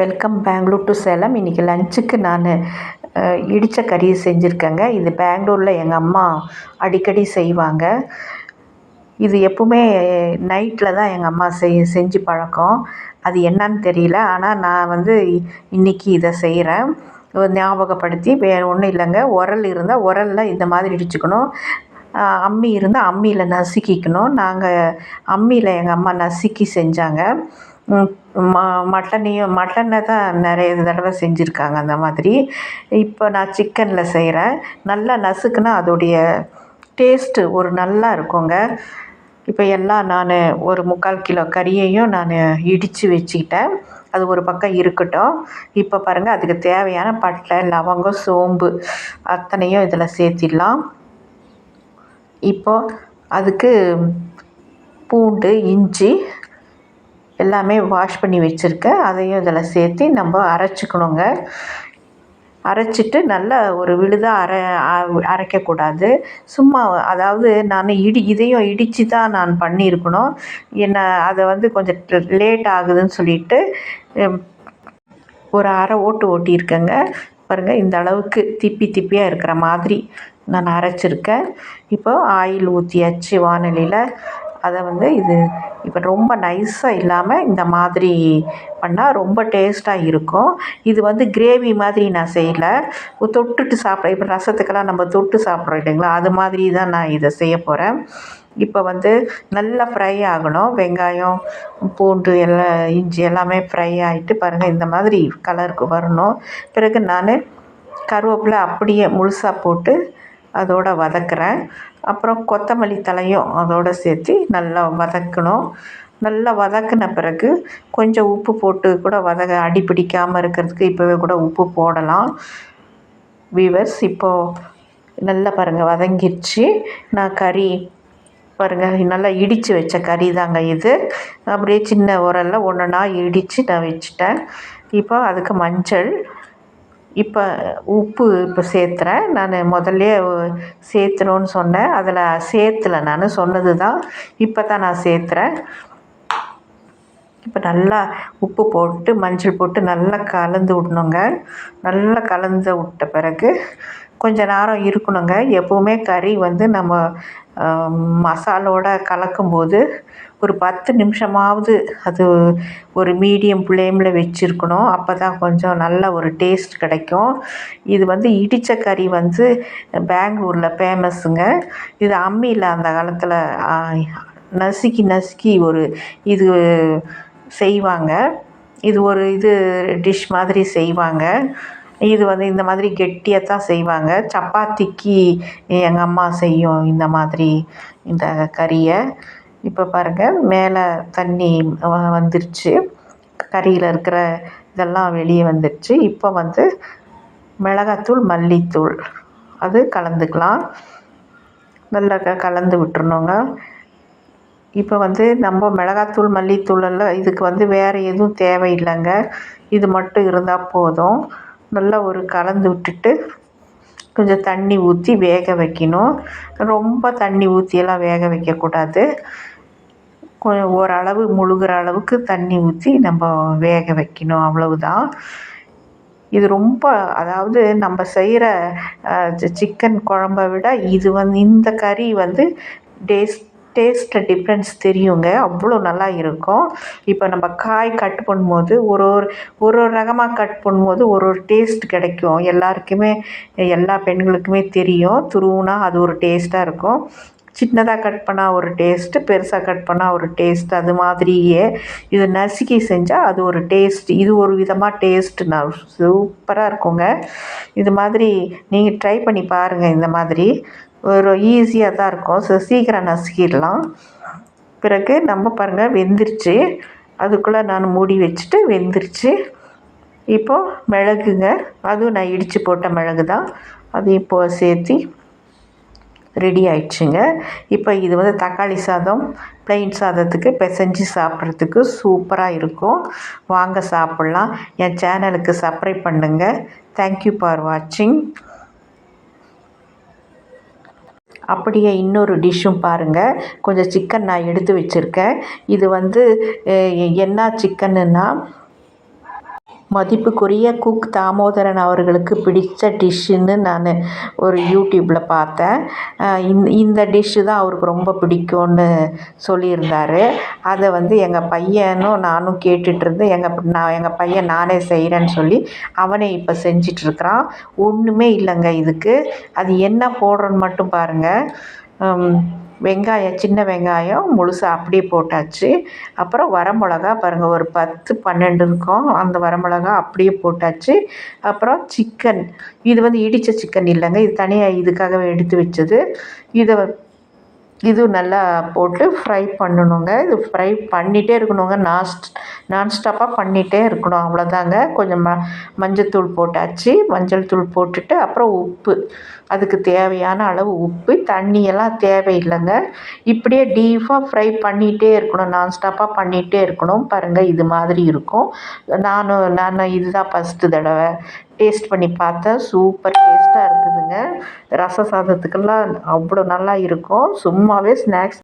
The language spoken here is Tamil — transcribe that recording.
Welcome Bangalore to Salem. இன்றைக்கி லஞ்சுக்கு நான் இடித்த கறி செஞ்சுருக்கேங்க. இது பெங்களூரில் எங்கள் அம்மா அடிக்கடி செய்வாங்க. இது எப்பவுமே நைட்டில் தான் எங்கள் அம்மா செய் செஞ்சு பழக்கம். அது என்னன்னு தெரியல. ஆனால் நான் வந்து இன்றைக்கி இதை செய்கிறேன் ஞாபகப்படுத்தி வேறு ஒன்றும் இல்லைங்க. உரல் இருந்தால் உரலில் இந்த மாதிரி இடிச்சுக்கணும். அம்மி இருந்தால் அம்மியில் நசுக்கிக்கணும். நாங்கள் அம்மியில் எங்கள் அம்மா நசுக்கி செஞ்சாங்க. மட்டனையும் மட்டனை தான் நிறைய தடவை செஞ்சுருக்காங்க அந்த மாதிரி. இப்போ நான் சிக்கனில் செய்கிறேன் நல்லா நசுக்குனா அதோடைய டேஸ்ட்டு ஒரு நல்லா இருக்குங்க. இப்போ எல்லாம் நான் ஒரு முக்கால் கிலோ கறியையும் நான் இடித்து வச்சுக்கிட்டேன். அது ஒரு பக்கம் இருக்கட்டும். இப்போ பாருங்கள் அதுக்கு தேவையான பட்டை லவங்கம் சோம்பு அத்தனையும் இதில் சேர்த்திடலாம். இப்போது அதுக்கு பூண்டு இஞ்சி எல்லாமே வாஷ் பண்ணி வச்சுருக்கேன் அதையும் இதில் சேர்த்து நம்ம அரைச்சிக்கணுங்க. அரைச்சிட்டு நல்லா ஒரு விழுதாக அரை அரைக்கக்கூடாது. சும்மா அதாவது நான் இடி இதையும் இடித்து தான் நான் பண்ணியிருக்கணும். என்ன அதை வந்து கொஞ்சம் லேட் ஆகுதுன்னு சொல்லிட்டு ஒரு அரை ஓட்டு ஓட்டியிருக்கேங்க. பாருங்கள் இந்த அளவுக்கு திப்பி திப்பியாக இருக்கிற மாதிரி நான் அரைச்சிருக்கேன். இப்போ ஆயில் ஊற்றியாச்சு வானொலியில். அதை வந்து இது இப்போ ரொம்ப நைஸாக இல்லாமல் இந்த மாதிரி பண்ணால் ரொம்ப டேஸ்ட்டாக இருக்கும். இது வந்து கிரேவி மாதிரி நான் செய்யலை. தொட்டுட்டு சாப்பிட இப்போ ரசத்துக்கெல்லாம் நம்ம தொட்டு சாப்பிட்றோம் இல்லைங்களா? அது மாதிரி தான் நான் இதை செய்ய போகிறேன் இப்போ வந்து நல்லா ஃப்ரை ஆகணும். வெங்காயம் பூண்டு எல்லாம் இஞ்சி எல்லாமே ஃப்ரை ஆகிட்டு பாருங்கள் இந்த மாதிரி கலருக்கு வரணும். பிறகு நான் கருவேப்பிலை அப்படியே முழுசாக போட்டு அதோடு வதக்குறேன். அப்புறம் கொத்தமல்லி தழையும் அதோடு சேர்த்து நல்லா வதக்கணும். நல்லா வதக்கின பிறகு கொஞ்சம் உப்பு போட்டு கூட வதக அடி பிடிக்காமல் இருக்கிறதுக்கு இப்போவே கூட உப்பு போடலாம். வீவர்ஸ் இப்போது நல்லா பாருங்கள் வதங்கிடுச்சு நான் கறி பாருங்கள் நல்லா இடித்து வச்ச கறி தாங்க இது. அப்படியே சின்ன உரலில் ஒன்றுனா இடித்து நான் வச்சுட்டேன். இப்போ அதுக்கு மஞ்சள் இப்போ உப்பு இப்போ சேர்த்துறேன். நான் முதல்லே சேர்த்தணுன்னு சொன்னேன். அதில் சேர்த்துல நான் சொன்னது தான் இப்போ தான் நான் சேர்த்துறேன். இப்போ நல்லா உப்பு போட்டு மஞ்சள் போட்டு நல்லா கலந்து விடணுங்க. நல்லா கலந்து விட்ட பிறகு கொஞ்ச நேரம் இருக்கணுங்க. எப்போவுமே கறி வந்து நம்ம மசாலோட கலக்கும்போது ஒரு பத்து நிமிஷமாவது அது ஒரு மீடியம் ஃப்ளேமில் வச்சுருக்கணும். அப்போ தான் கொஞ்சம் நல்ல ஒரு டேஸ்ட் கிடைக்கும். இது வந்து இடித்த கறி வந்து பெங்களூரில் ஃபேமஸுங்க இது அம்மியில் அந்த காலத்தில் நசுக்கி நசுக்கி ஒரு இது செய்வாங்க. இது ஒரு இது டிஷ் மாதிரி செய்வாங்க. இது வந்து இந்த மாதிரி கெட்டியாக தான் செய்வாங்க. சப்பாத்திக்கு எங்கள் அம்மா செய்யும் இந்த மாதிரி இந்த கறியை. இப்போ பாருங்கள் மேலே தண்ணி வந்துருச்சு. கறியில் இருக்கிற இதெல்லாம் வெளியே வந்துடுச்சு இப்போ வந்து மிளகாத்தூள் மல்லித்தூள் அது கலந்துக்கலாம். நல்லா க கலந்து விட்டுருணுங்க இப்போ வந்து நம்ம மிளகாத்தூள் மல்லித்தூள் எல்லாம் இதுக்கு வந்து வேறு எதுவும் தேவையில்லைங்க. இது மட்டும் இருந்தால் போதும். நல்லா ஒரு கலந்து விட்டுட்டு கொஞ்சம் தண்ணி ஊற்றி வேக வைக்கணும். ரொம்ப தண்ணி ஊற்றியெல்லாம் வேக வைக்கக்கூடாது. கொஞ்சம் ஓரளவு முழுகிற அளவுக்கு தண்ணி ஊற்றி நம்ம வேக வைக்கணும். அவ்வளவுதான். இது ரொம்ப அதாவது நம்ம செய்கிற சிக்கன் குழம்ப விட இது வந்து இந்த கறி வந்து டேஸ்ட் டேஸ்ட்டில் டிஃப்ரென்ஸ் தெரியுங்க. அவ்வளோ நல்லா இருக்கும். இப்போ நம்ம காய் கட் பண்ணும்போது ஒரு ஒரு ஒரு ஒரு ரகமாக கட் பண்ணும்போது ஒரு ஒரு டேஸ்ட் கிடைக்கும். எல்லாருக்குமே எல்லா பெண்களுக்குமே தெரியும். துருவுனா அது ஒரு டேஸ்ட்டாக இருக்கும். சின்னதாக கட் பண்ணால் ஒரு டேஸ்ட்டு பெருசாக கட் பண்ணால் ஒரு டேஸ்ட் அது மாதிரியே. இது நசுக்கி செஞ்சால் அது ஒரு டேஸ்ட் இது ஒரு விதமாக டேஸ்ட்டு நான் சூப்பராக இருக்குங்க. இது மாதிரி நீங்கள் ட்ரை பண்ணி பாருங்கள் இந்த மாதிரி. ஒரு ஈஸியாக தான் இருக்கும். ஸோ சீக்கிரம் நசுக்கிடலாம். பிறகு நம்ம பாருங்கள் வெந்துருச்சு. அதுக்குள்ளே நான் மூடி வச்சுட்டு வெந்துருச்சு. இப்போது மிளகுங்க. அதுவும் நான் இடித்து போட்ட மிளகு தான். அது இப்போது சேர்த்து ரெடி ஆயிடுச்சுங்க. இப்போ இது வந்து தக்காளி சாதம் ப்ளைன் சாதத்துக்கு பிசைஞ்சு சாப்பிட்றதுக்கு சூப்பராக இருக்கும். வாங்க சாப்பிட்லாம். என் சேனலுக்கு சப்ஸ்கிரைப் பண்ணுங்கள் தேங்க்யூ ஃபார் வாட்சிங் அப்படியே இன்னொரு டிஷ்ஷும் பாருங்கள் கொஞ்சம் சிக்கன் நான் எடுத்து வச்சுருக்கேன். இது வந்து என்ன சிக்கனுன்னா மதிப்புக்குரிய குக் தாமோதரன் அவர்களுக்கு பிடித்த டிஷ்ஷுன்னு நான் ஒரு யூடியூப்பில் பார்த்தேன். இந்த இந்த டிஷ்ஷு தான் அவருக்கு ரொம்ப பிடிக்கும்னு சொல்லியிருந்தாரு. அதை வந்து எங்கள் பையனும் நானும் கேட்டுட்ருந்தேன் எங்கள் நான் எங்கள் பையன் நானே செய்கிறேன்னு சொல்லி அவனே இப்போ செஞ்சிட்ருக்கிறான். ஒன்றுமே இல்லைங்க இதுக்கு. அது என்ன போடுறோன்னு மட்டும் பாருங்கள் வெங்காயம் சின்ன வெங்காயம் முழுசாக அப்படியே போட்டாச்சு. அப்புறம் வரமிளகா பாருங்கள் ஒரு பத்து பன்னெண்டு இருக்கும். அந்த வரமிளகா அப்படியே போட்டாச்சு. அப்புறம் சிக்கன் இது வந்து இடித்த சிக்கன் இல்லைங்க. இது தனியாக இதுக்காகவே எடுத்து வச்சது. இதை இது நல்லா போட்டு ஃப்ரை பண்ணணுங்க. இது ஃப்ரை பண்ணிகிட்டே இருக்கணுங்க. நாஸ்ட் நான்ஸ்டாப்பாக பண்ணிகிட்டே இருக்கணும். அவ்வளோதாங்க கொஞ்சம் ம மஞ்சத்தூள் போட்டாச்சு. மஞ்சள் தூள் போட்டுட்டு அப்புறம் உப்பு. அதுக்கு தேவையான அளவு உப்பு. தண்ணியெல்லாம் தேவையில்லைங்க. இப்படியே டீஃபாக ஃப்ரை பண்ணிகிட்டே இருக்கணும். நான்ஸ்டாப்பாக பண்ணிகிட்டே இருக்கணும். பாருங்கள் இது மாதிரி இருக்கும். நானும் நான் இதுதான் ஃபஸ்ட்டு தடவை டேஸ்ட் பண்ணி பார்த்தேன். சூப்பர் டேஸ்ட்டாக இருந்ததுங்க. ரச சாதத்துக்கெல்லாம் அவ்வளோ நல்லா இருக்கும். சும்மா சும்மாவே ஸ்நாக்ஸ்